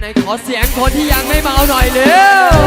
ไหนขอเสียงคนที่ยังไม่เมาหน่อยเร็ว